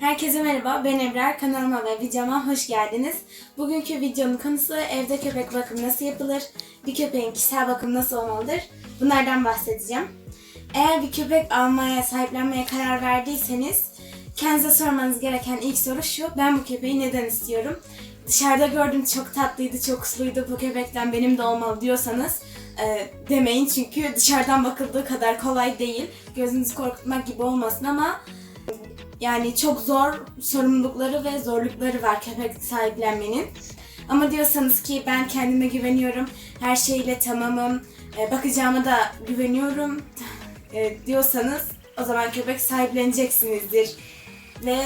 Herkese merhaba, ben Ebrar. Kanalıma ve videoma hoş geldiniz. Bugünkü videonun konusu evde köpek bakımı nasıl yapılır, bir köpeğin kişisel bakımı nasıl olmalıdır, bunlardan bahsedeceğim. Eğer bir köpek almaya, sahiplenmeye karar verdiyseniz, kendinize sormanız gereken ilk soru şu, ben bu köpeği neden istiyorum? Dışarıda gördüm çok tatlıydı, çok usluydu, bu köpekten benim de olmalı diyorsanız e, demeyin çünkü dışarıdan bakıldığı kadar kolay değil. Gözünüzü korkutmak gibi olmasın ama yani çok zor sorumlulukları ve zorlukları var köpek sahiplenmenin. Ama diyorsanız ki ben kendime güveniyorum, her şeyle tamamım, e, bakacağıma da güveniyorum e, diyorsanız o zaman köpek sahipleneceksinizdir. Ve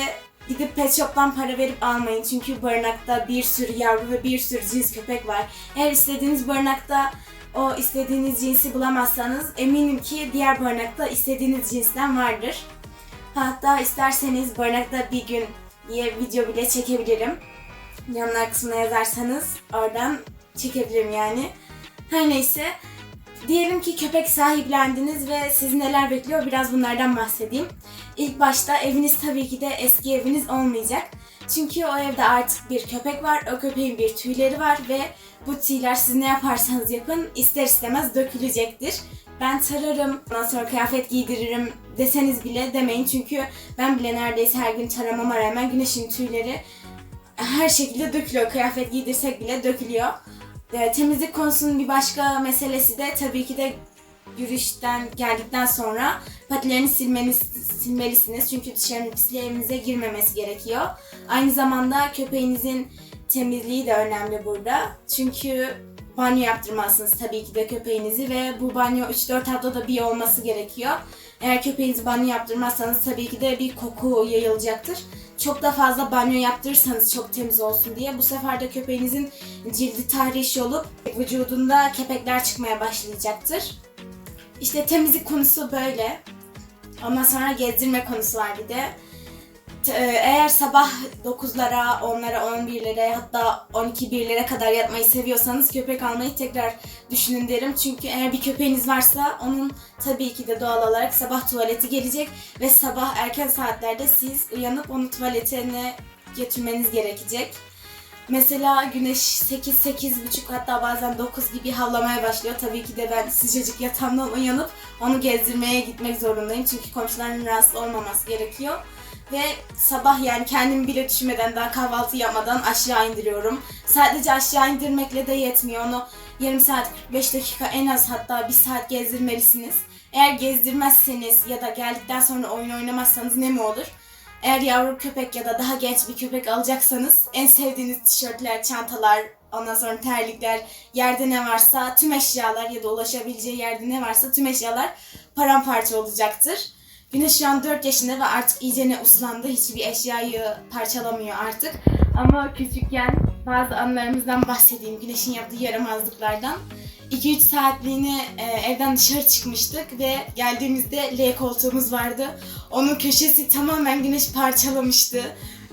gidip pet shop'tan para verip almayın. Çünkü barınakta bir sürü yavru ve bir sürü cins köpek var. Eğer istediğiniz barınakta o istediğiniz cinsi bulamazsanız eminim ki diğer barınakta istediğiniz cinsten vardır. Hatta isterseniz barınakta bir gün diye video bile çekebilirim. Yorumlar kısmına yazarsanız oradan çekebilirim yani. Her neyse. Diyelim ki köpek sahiplendiniz ve sizi neler bekliyor biraz bunlardan bahsedeyim. İlk başta eviniz tabii ki de eski eviniz olmayacak. Çünkü o evde artık bir köpek var, o köpeğin bir tüyleri var ve bu tüyler siz ne yaparsanız yapın ister istemez dökülecektir. Ben tararım, ondan sonra kıyafet giydiririm deseniz bile demeyin çünkü ben bile neredeyse her gün taramama rağmen güneşin tüyleri her şekilde dökülüyor. Kıyafet giydirsek bile dökülüyor. E, temizlik konusunun bir başka meselesi de tabii ki de yürüyüşten geldikten sonra patilerini silmeniz, silmelisiniz. Çünkü dışarının pisliği evinize girmemesi gerekiyor. Aynı zamanda köpeğinizin temizliği de önemli burada. Çünkü banyo yaptırmalısınız tabii ki de köpeğinizi ve bu banyo 3-4 haftada bir olması gerekiyor. Eğer köpeğinizi banyo yaptırmazsanız tabii ki de bir koku yayılacaktır. Çok da fazla banyo yaptırırsanız çok temiz olsun diye bu sefer de köpeğinizin cildi tahriş olup vücudunda kepekler çıkmaya başlayacaktır. İşte temizlik konusu böyle. Ondan sonra gezdirme konusu var bir de. E, Eğer sabah 9'lara, 10'lara, 11'lere hatta 12 1'lere kadar yatmayı seviyorsanız köpek almayı tekrar düşünün derim. Çünkü eğer bir köpeğiniz varsa onun tabii ki de doğal olarak sabah tuvaleti gelecek ve sabah erken saatlerde siz uyanıp onu tuvaletine götürmeniz gerekecek. Mesela güneş 8 buçuk hatta bazen 9 gibi havlamaya başlıyor. Tabii ki de ben sıcacık yatağımdan uyanıp onu gezdirmeye gitmek zorundayım. Çünkü komşuların rahatsız olmaması gerekiyor. Ve sabah yani kendim bile düşünmeden daha kahvaltı yapmadan aşağı indiriyorum. Sadece aşağı indirmekle de yetmiyor. Onu yarım saat 45 dakika en az hatta bir saat gezdirmelisiniz. Eğer gezdirmezseniz ya da geldikten sonra oyun oynamazsanız ne mi olur? Eğer yavru köpek ya da daha genç bir köpek alacaksanız en sevdiğiniz tişörtler, çantalar, ondan sonra terlikler, yerde ne varsa tüm eşyalar ya da ulaşabileceği yerde ne varsa tüm eşyalar paramparça olacaktır. Güneş şu an 4 yaşında ve artık iyicene uslandı. Hiçbir eşyayı parçalamıyor artık. Ama küçükken bazı anılarımızdan bahsedeyim. Güneşin yaptığı yaramazlıklardan. 2-3 saatliğine e, evden dışarı çıkmıştık ve geldiğimizde L koltuğumuz vardı. Onun köşesi tamamen güneş parçalamıştı.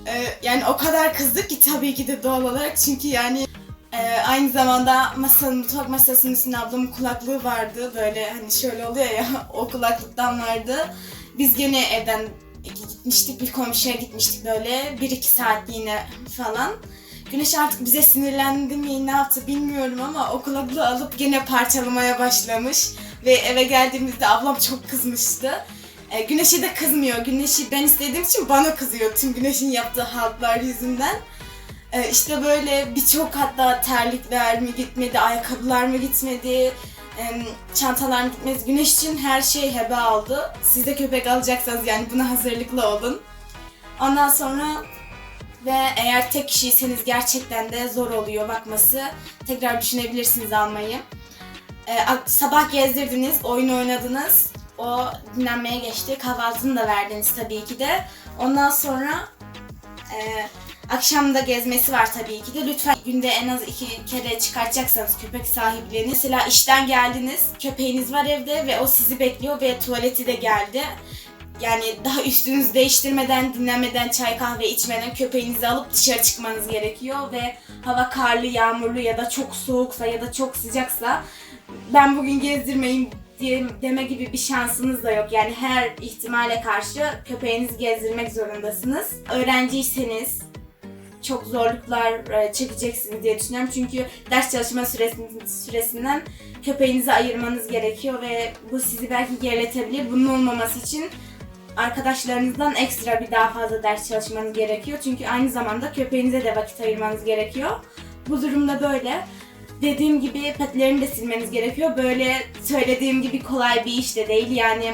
E, yani o kadar kızdık ki tabii ki de doğal olarak çünkü yani e, aynı zamanda masanın, mutfak masasının üstünde ablamın kulaklığı vardı. Böyle hani şöyle oluyor ya o kulaklıktan vardı. Biz gene evden gitmiştik bir komşuya gitmiştik böyle 1-2 saatliğine falan. Güneş artık bize sinirlendi mi ne yaptı bilmiyorum ama o kulaklığı alıp gene parçalamaya başlamış. Ve eve geldiğimizde ablam çok kızmıştı. E, güneşe de kızmıyor. Güneşi ben istediğim için bana kızıyor tüm güneşin yaptığı haltlar yüzünden. E, işte böyle birçok hatta terlikler mi gitmedi, ayakkabılar mı gitmedi, çantalar mı gitmedi. Güneş için her şey hebe aldı. Siz de köpek alacaksanız yani buna hazırlıklı olun. Ondan sonra ve eğer tek kişiyseniz gerçekten de zor oluyor bakması. Tekrar düşünebilirsiniz almayı. Ak- sabah gezdirdiniz, oyun oynadınız. O dinlenmeye geçti. Kahvaltını da verdiniz tabii ki de. Ondan sonra e, akşam da gezmesi var tabii ki de. Lütfen günde en az iki kere çıkartacaksanız köpek sahiplerini. Mesela işten geldiniz, köpeğiniz var evde ve o sizi bekliyor ve tuvaleti de geldi. Yani daha üstünüzü değiştirmeden, dinlenmeden, çay kahve içmeden köpeğinizi alıp dışarı çıkmanız gerekiyor ve hava karlı, yağmurlu ya da çok soğuksa ya da çok sıcaksa ben bugün gezdirmeyin diyeyim- deme gibi bir şansınız da yok. Yani her ihtimale karşı köpeğinizi gezdirmek zorundasınız. Öğrenciyseniz çok zorluklar e, çekeceksiniz diye düşünüyorum. Çünkü ders çalışma süresin- süresinden köpeğinizi ayırmanız gerekiyor ve bu sizi belki geriletebilir. Bunun olmaması için arkadaşlarınızdan ekstra bir daha fazla ders çalışmanız gerekiyor. Çünkü aynı zamanda köpeğinize de vakit ayırmanız gerekiyor. Bu durumda böyle. Dediğim gibi petilerini de silmeniz gerekiyor. Böyle söylediğim gibi kolay bir iş de değil. Yani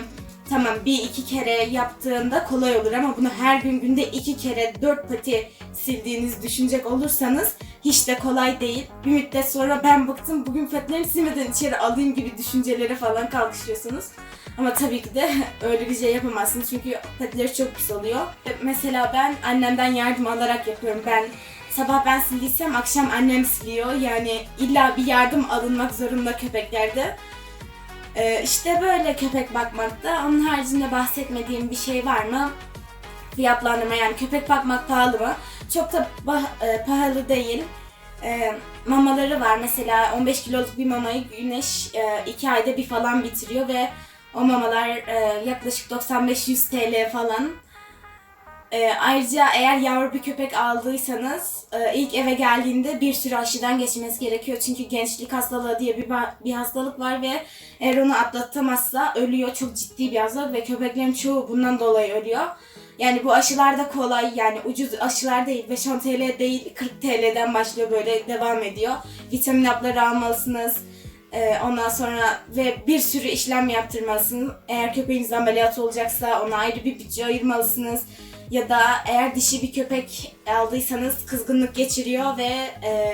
tamam bir iki kere yaptığında kolay olur ama bunu her gün günde iki kere dört pati sildiğinizi düşünecek olursanız hiç de kolay değil. Bir müddet sonra ben bıktım bugün petilerimi silmeden içeri alayım gibi düşüncelere falan kalkışıyorsunuz. Ama tabii ki de öyle bir şey yapamazsınız çünkü petileri çok pis oluyor. Mesela ben annemden yardım alarak yapıyorum. Ben sabah ben sildiysem akşam annem siliyor. Yani illa bir yardım alınmak zorunda köpeklerde. Ee, işte böyle köpek bakmakta. Onun haricinde bahsetmediğim bir şey var mı? Fiyatlandırma yani köpek bakmak pahalı mı? Çok da e, pahalı değil. E, mamaları var mesela 15 kiloluk bir mamayı Güneş 2 ayda bir falan bitiriyor ve o mamalar e, yaklaşık 95-100 TL falan. E, ayrıca eğer yavru bir köpek aldıysanız e, ilk eve geldiğinde bir sürü aşıdan geçmesi gerekiyor. Çünkü gençlik hastalığı diye bir, bir hastalık var ve eğer onu atlatamazsa ölüyor. Çok ciddi bir hastalık ve köpeklerin çoğu bundan dolayı ölüyor. Yani bu aşılar da kolay yani ucuz aşılar değil 5-10 TL değil 40 TL'den başlıyor böyle devam ediyor. Vitamin hapları almalısınız. Ee, ondan sonra ve bir sürü işlem yaptırmalısınız. Eğer köpeğiniz ameliyat olacaksa ona ayrı bir bütçe ayırmalısınız. Ya da eğer dişi bir köpek aldıysanız kızgınlık geçiriyor ve e,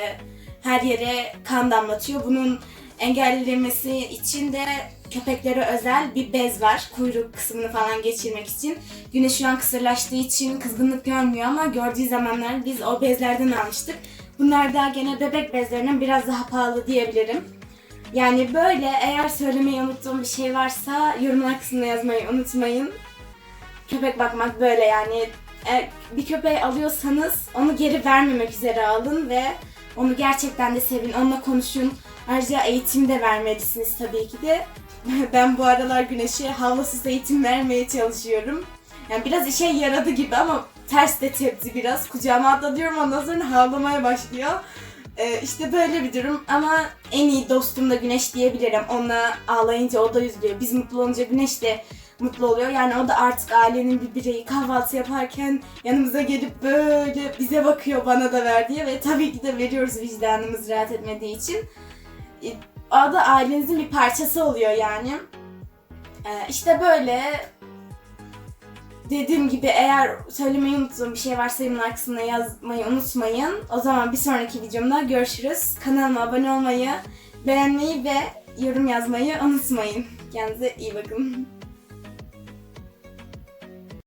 her yere kan damlatıyor. Bunun engellenmesi için de köpeklere özel bir bez var. Kuyruk kısmını falan geçirmek için. Güneş şu kısırlaştığı için kızgınlık görmüyor ama gördüğü zamanlar biz o bezlerden almıştık. Bunlar da gene bebek bezlerinden biraz daha pahalı diyebilirim. Yani böyle eğer söylemeyi unuttuğum bir şey varsa yorumlar kısmına yazmayı unutmayın. Köpek bakmak böyle yani bir köpeği alıyorsanız onu geri vermemek üzere alın ve onu gerçekten de sevin, onunla konuşun. Ayrıca eğitim de vermelisiniz tabii ki de. Ben bu aralar Güneş'e havlusuz eğitim vermeye çalışıyorum. Yani biraz işe yaradı gibi ama ters de tepti biraz. Kucağıma atlatıyorum ondan sonra havlamaya başlıyor. Ee, işte böyle bir durum ama en iyi dostum da Güneş diyebilirim. Onunla ağlayınca o da üzülüyor. Biz mutlu olunca Güneş de mutlu oluyor. Yani o da artık ailenin bir bireyi kahvaltı yaparken yanımıza gelip böyle bize bakıyor bana da ver diye ve tabii ki de veriyoruz vicdanımız rahat etmediği için. E, O da ailenizin bir parçası oluyor yani. Ee, işte böyle dediğim gibi eğer söylemeyi unuttuğum bir şey varsa yorumlar kısmına yazmayı unutmayın. O zaman bir sonraki videomda görüşürüz. Kanalıma abone olmayı, beğenmeyi ve yorum yazmayı unutmayın. Kendinize iyi bakın.